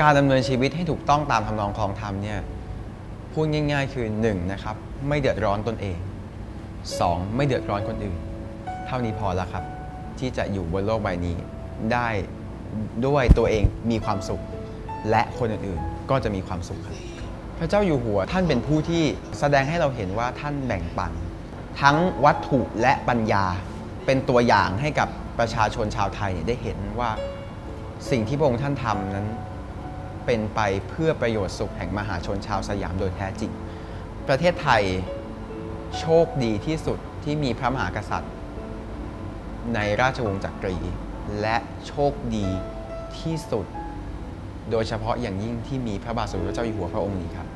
การดำเนินชีวิตให้ถูกต้องตามทำนองคลองธรรมเนี่ยพูดง่าย ๆ คือ1นะครับไม่เดือดร้อนตนเอง 2. ไม่เดือดร้อนคนอื่น เท่านี้พอแล้วครับ ที่จะอยู่บนโลกใบนี้ ได้ด้วยตัวเองมีความสุข และคนอื่นๆก็จะมีความสุขครับพระเจ้าอยู่หัวท่านเป็นผู้ที่แสดงให้เราเห็นว่าท่านแบ่งปัน ทั้งวัตถุและปัญญาเป็นตัวอย่างให้กับประชาชนชาวไทยเนี่ยได้เห็นว่าสิ่งที่พระองค์ท่านทำนั้น เป็นไปเพื่อประโยชน์สุขแห่งมหาชนชาวสยามโดยแท้จริง ประเทศไทยโชคดีที่สุดที่มีพระมหากษัตริย์ ในราชวงศ์จักรี และโชคดีที่สุด โดยเฉพาะอย่างยิ่งที่มีพระบาทสมเด็จพระเจ้าอยู่หัวพระองค์นี้ครับ